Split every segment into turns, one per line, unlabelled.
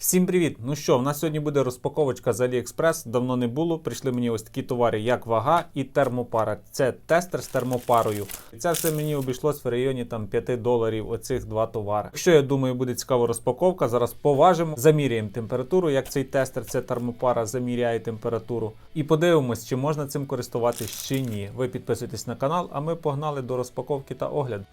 Всім привіт! Ну що, в нас сьогодні буде розпаковочка з AliExpress. Давно не було. Прийшли мені ось такі товари, як вага і термопара. Це тестер з термопарою. Це все мені обійшлось в районі там 5 доларів. Оцих два товари. Якщо я думаю, буде цікава розпаковка, зараз поважимо, заміряємо температуру, як цей тестер, це термопара заміряє температуру. І подивимось, чи можна цим користуватись чи ні. Ви підписуйтесь на канал, а ми погнали до розпаковки та огляду.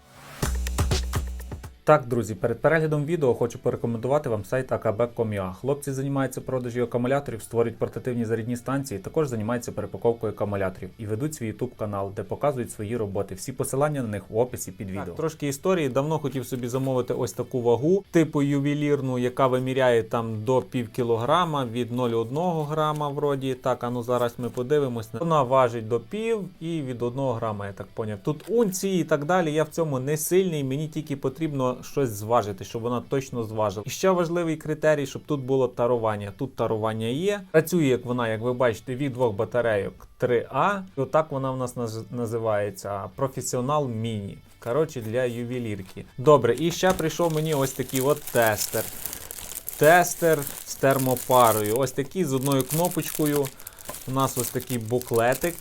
Так, друзі, перед переглядом відео хочу порекомендувати вам сайт akb.com.ua. Хлопці займаються продажі акумуляторів, створюють портативні зарядні станції, також займаються перепаковкою акумуляторів і ведуть свій YouTube канал, де показують свої роботи. Всі посилання на них в описі під відео. Так, трошки історії. Давно хотів собі замовити ось таку вагу, типу ювелірну, яка виміряє там до пів кілограма від 0,1 грама. Вроді так, а ну зараз ми подивимось. Вона важить до пів і від 1 грама, я так поняв. Тут унції і так далі. Я в цьому не сильний. Мені тільки потрібно щось зважити, щоб вона точно зважила. І ще важливий критерій, щоб тут було тарування. Тут тарування є. Працює як вона, як ви бачите, від двох батарейок 3А. І отак вона в нас називається професіонал міні. Коротше, для ювелірки. Добре, і ще прийшов мені ось такий от тестер. Тестер з термопарою. Ось такий з одною кнопочкою. У нас ось такий буклетик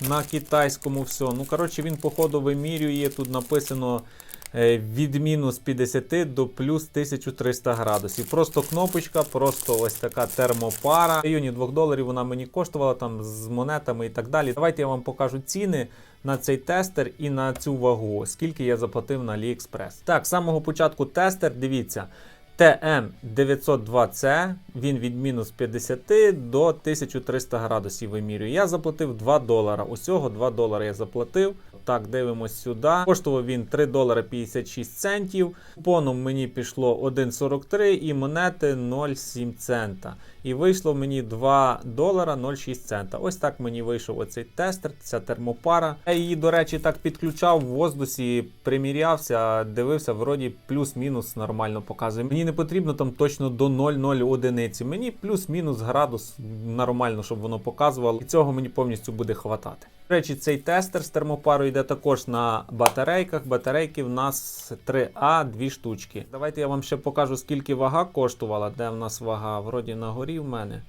на китайському все. Ну, коротше, він, походу, вимірює. Тут написано від мінус 50 до плюс 1300 градусів. Просто кнопочка, просто ось така термопара. В районі 2 доларів вона мені коштувала там з монетами і так далі. Давайте я вам покажу ціни на цей тестер і на цю вагу, скільки я заплатив на AliExpress. Так, з самого початку тестер, дивіться. TM902C, він від мінус 50 до 1300 градусів вимірює. Я заплатив 2 долара. Усього 2 долара я заплатив. Так, дивимось сюди. Коштував він 3 долара 56 центів. Купоном мені пішло 1,43 і монети 0,7 цента. І вийшло мені 2 долара 0,6 цента. Ось так мені вийшов оцей тестер, ця термопара. Я її, до речі, так підключав в воздусі, примірявся, дивився, вроді плюс-мінус нормально показує. Мені не потрібно там точно до 0,0 одиниці. Мені плюс-мінус градус нормально, щоб воно показувало. І цього мені повністю буде хватати. До речі, цей тестер з термопару йде також на батарейках. Батарейки в нас 3А, дві штучки. Давайте я вам ще покажу, скільки вага коштувала. Де в нас вага? Вроді на горі в мене.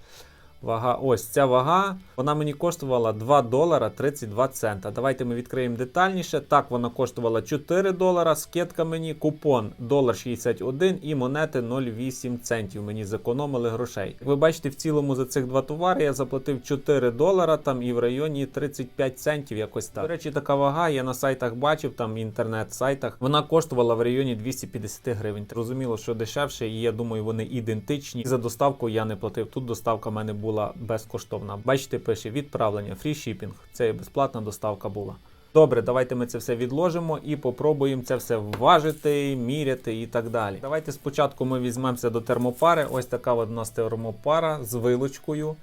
Вага, ось ця вага, вона мені коштувала 2 долара 32 цента. Давайте ми відкриємо детальніше. Так, вона коштувала 4 долара. Скидка мені, купон долар 61 і монети 0,8 центів. Мені зекономили грошей. Як ви бачите, в цілому за цих два товари я заплатив 4 долара там і в районі 35 центів. Якось так. До речі, така вага. Я на сайтах бачив, там інтернет-сайтах. Вона коштувала в районі 250 гривень. Розуміло, що дешевше, і я думаю, вони ідентичні. За доставку я не платив. Тут доставка в мене була безкоштовна. Бачите, пише відправлення, фрі шіпінг. Це безплатна доставка була. Добре, давайте ми це все відложимо і попробуємо це все вважити, міряти і так далі. Давайте спочатку ми візьмемося до термопари. Ось така от у нас термопара з вилочкою.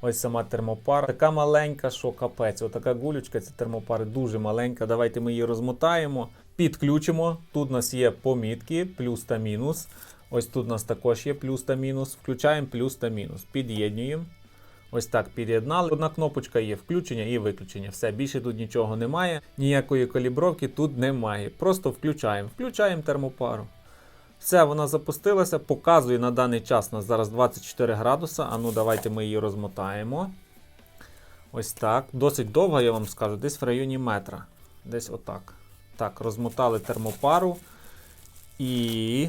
Ось сама термопара. Така маленька, що капець. Отака гулючка, ця термопара дуже маленька. Давайте ми її розмотаємо, підключимо. Тут у нас є помітки, плюс та мінус. Ось тут у нас також є плюс та мінус. Включаємо плюс та мінус. Під'єднуємо. Ось так під'єднали. Одна кнопочка є включення і виключення. Все, більше тут нічого немає. Ніякої калібровки тут немає. Просто включаємо. Включаємо термопару. Все, вона запустилася. Показує на даний час у нас зараз 24 градуса. А ну давайте ми її розмотаємо. Ось так. Досить довго, я вам скажу, десь в районі метра. Десь отак. Так, розмотали термопару. І.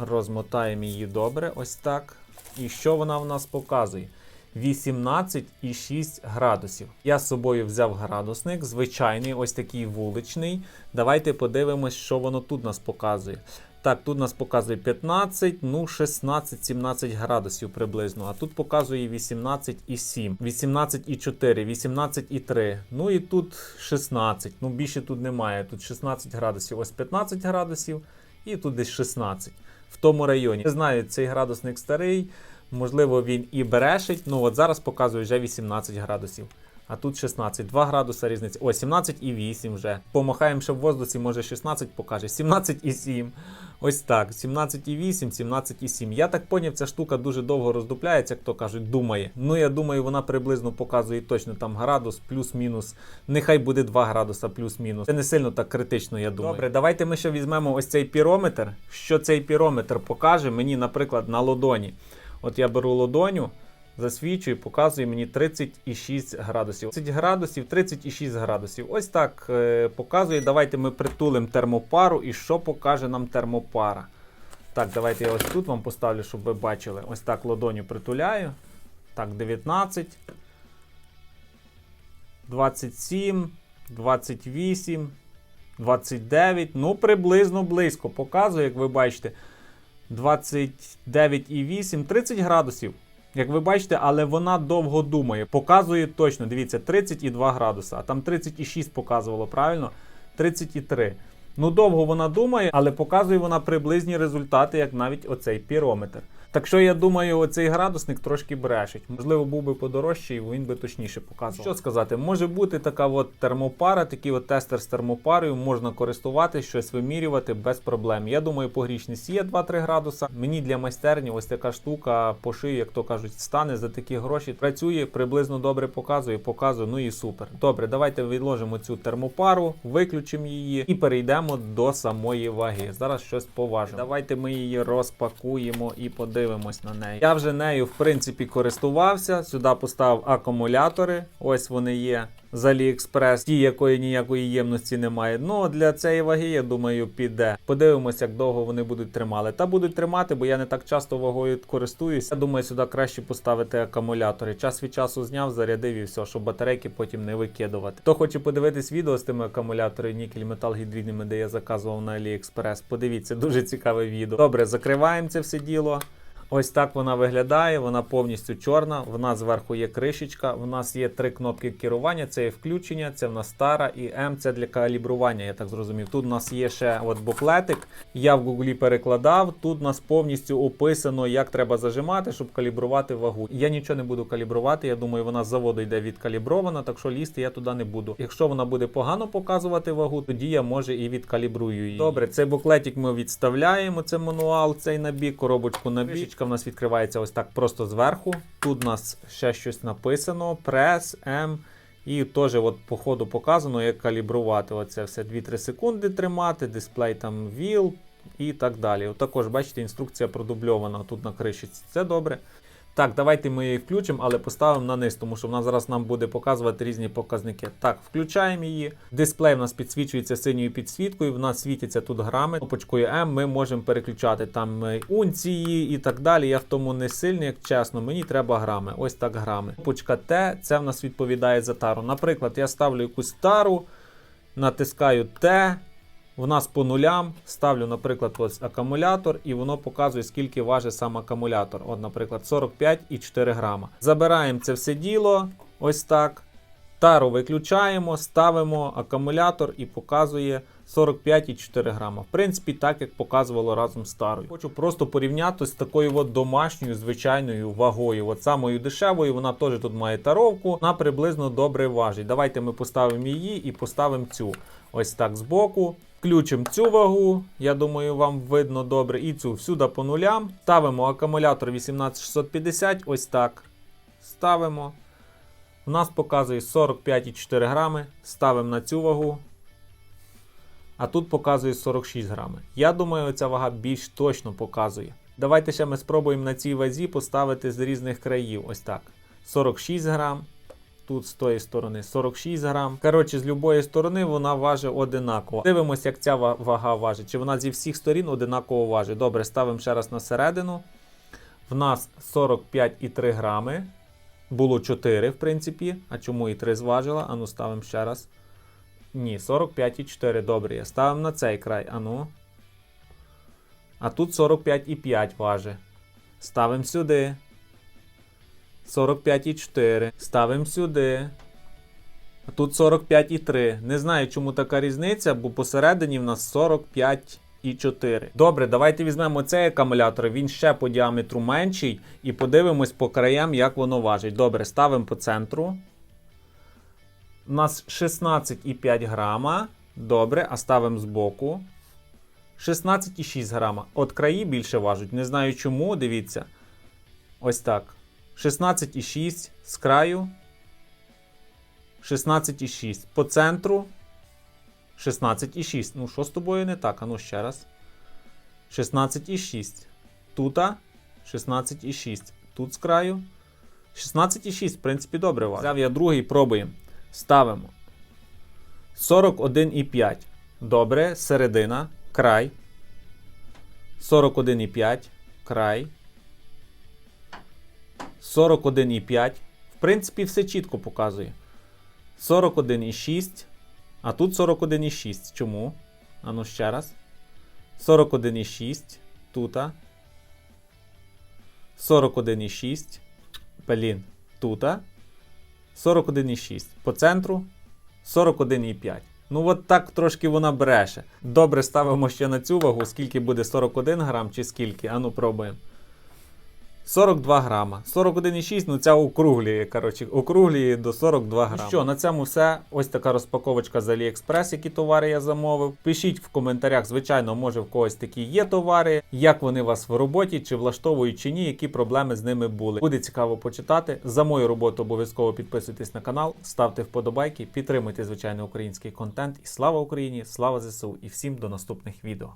Розмотаємо її добре. Ось так. І що вона в нас показує? 18,6 градусів. Я з собою взяв градусник, звичайний, ось такий вуличний. Давайте подивимось, що воно тут нас показує. Так, тут нас показує 15, ну 16-17 градусів приблизно. А тут показує 18,7, 18,4, 18,3. Ну і тут 16. Ну більше тут немає. Тут 16 градусів, ось 15 градусів, і тут десь 16 в тому районі. Не знаю, цей градусник старий. Можливо, він і берешить. Ну от зараз показує вже 18 градусів. А тут 16, 2 градуса різниця. О, 17,8 вже. Помахаємо ще в воздусі, може 16 покаже. 17,7. Ось так. 17,8, 17,7. Я так поняв, ця штука дуже довго роздупляється, як то кажуть, думає. Ну, я думаю, вона приблизно показує точно там градус, плюс-мінус. Нехай буде 2 градуса плюс-мінус. Це не сильно так критично, я думаю. Добре, давайте ми ще візьмемо ось цей пірометр. Що цей пірометр покаже мені, наприклад, на лодоні. От я беру лодоню засвічує, показує мені 36 градусів. 30 градусів, 36 градусів. Ось так е, показує. Давайте ми притулимо термопару. І що покаже нам термопара? Так, давайте я ось тут вам поставлю, щоб ви бачили. Ось так ладоню притуляю. Так, 19. 27, 28, 29. Ну, приблизно близько. Показує, як ви бачите. 29,8, 30 градусів. Як ви бачите, але вона довго думає. Показує точно, дивіться, 32 градуса, а там 36 показувало, правильно? 33. Ну, довго вона думає, але показує вона приблизні результати, як навіть оцей пірометр. Так що я думаю, оцей градусник трошки брешить. Можливо, був би подорожчий, він би точніше показував. Що сказати, може бути така от термопара, такий от тестер з термопарою, можна користуватись, щось вимірювати без проблем. Я думаю, погрічність є 2-3 градуса. Мені для майстерні ось така штука по шиї, як то кажуть, стане за такі гроші. Працює, приблизно добре показує, показує, ну і супер. Добре, давайте відложимо цю термопару, виключимо її і перейдемо до самої ваги. Зараз щось поважимо. Давайте ми її розпакуємо і подивимось на неї. Я вже нею, в принципі, користувався. Сюди поставив акумулятори. Ось вони є з AliExpress, ті, якої ніякої ємності немає. Ну для цієї ваги, я думаю, піде. Подивимося, як довго вони будуть тримати. Та будуть тримати, бо я не так часто вагою користуюсь. Я думаю, сюди краще поставити акумулятори. Час від часу зняв, зарядив і все, щоб батарейки потім не викидувати. Хто хоче подивитись відео з тими акумуляторами нікель метал гідридними, де я заказував на AliExpress, подивіться, дуже цікаве відео. Добре, закриваємо це все діло. Ось так вона виглядає, вона повністю чорна. В нас зверху є кришечка. В нас є три кнопки керування: це є включення, це в нас стара і М це для калібрування, я так зрозумів. Тут у нас є ще от буклетик. Я в гуглі перекладав. Тут у нас повністю описано, як треба зажимати, щоб калібрувати вагу. Я нічого не буду калібрувати. Я думаю, вона з заводу йде відкалібрована, так що лізти я туди не буду. Якщо вона буде погано показувати вагу, тоді я може і відкалібрую її. Добре, цей буклетик ми відставляємо. Це мануал, цей набік, коробочку набік. Кришечка в нас відкривається ось так просто зверху. Тут у нас ще щось написано: прес, М. І теж от по ходу показано, як калібрувати. Оце все 2-3 секунди тримати, дисплей там віл і так далі. От також, бачите, інструкція продубльована тут на кришечці. Це добре. Так, давайте ми її включимо, але поставимо на низ, тому що вона зараз нам буде показувати різні показники. Так, включаємо її. Дисплей в нас підсвічується синьою підсвіткою, в нас світиться тут грами. Кнопочкою М ми можемо переключати там е, унції і так далі. Я в тому не сильний, як чесно, мені треба грами. Ось так грами. Кнопочка Т, це в нас відповідає за тару. Наприклад, я ставлю якусь тару, натискаю Т. В нас по нулям ставлю, наприклад, ось акумулятор, і воно показує, скільки важить сам акумулятор. От, наприклад, 45,4 грама. Забираємо це все діло. Ось так. Тару виключаємо, ставимо акумулятор і показує 45,4 грама. В принципі, так як показувало разом з тарою. Хочу просто порівняти з такою от домашньою звичайною вагою. От самою дешевою, вона теж тут має таровку, вона приблизно добре важить. Давайте ми поставимо її і поставимо цю. Ось так збоку. Включимо цю вагу, я думаю, вам видно добре. І цю всюди по нулям. Ставимо акумулятор 18650, ось так. Ставимо. У нас показує 45,4 грами. Ставимо на цю вагу. А тут показує 46 грами. Я думаю, ця вага більш точно показує. Давайте ще ми спробуємо на цій вазі поставити з різних країв. Ось так. 46 грам. Тут з тої сторони 46 грам. Коротше, з любої сторони вона важить одинаково. Дивимося, як ця вага важить. Чи вона зі всіх сторін одинаково важить. Добре, ставимо ще раз на середину. В нас 45,3 грами. Було 4, в принципі. А чому і 3 зважила? Ану, ставимо ще раз. Ні, 45,4. Добре. Я ставимо на цей край. Ану. А тут 45,5 важить. Ставимо сюди. 45,4. Ставимо сюди. Тут 45,3. Не знаю, чому така різниця, бо посередині в нас 45,4. Добре, давайте візьмемо цей акумулятор. Він ще по діаметру менший. І подивимось по краям, як воно важить. Добре, ставимо по центру. У нас 16,5 грама. Добре, а ставимо збоку. 16,6 грама. От краї більше важуть. Не знаю чому, дивіться. Ось так. 16,6 з краю. 16,6. По центру. 16,6. Ну, що з тобою не так? А ну ще раз. 16,6. Тута 16,6. Тут з краю. 16,6, в принципі, добре важить. Взяв я другий, пробуємо. Ставимо. 41,5. Добре, середина, край. 41,5, край. 41,5. В принципі, все чітко показує. 41,6. А тут 41,6. Чому? А ну ще раз. 41,6. Тута. 41,6. Блін. Тута. 41,6. По центру 41,5. Ну, от так трошки вона бреше. Добре, ставимо ще на цю вагу, скільки буде 41 грам чи скільки. Ану, пробуємо. 42 грама. 41,6, ну ця округлює, коротше, округлює до 42 грама. Ну що, на цьому все. Ось така розпаковочка з AliExpress, які товари я замовив. Пишіть в коментарях, звичайно, може в когось такі є товари, як вони вас в роботі, чи влаштовують, чи ні, які проблеми з ними були. Буде цікаво почитати. За мою роботу обов'язково підписуйтесь на канал, ставте вподобайки, підтримуйте звичайно український контент. І слава Україні! Слава ЗСУ! І всім до наступних відео.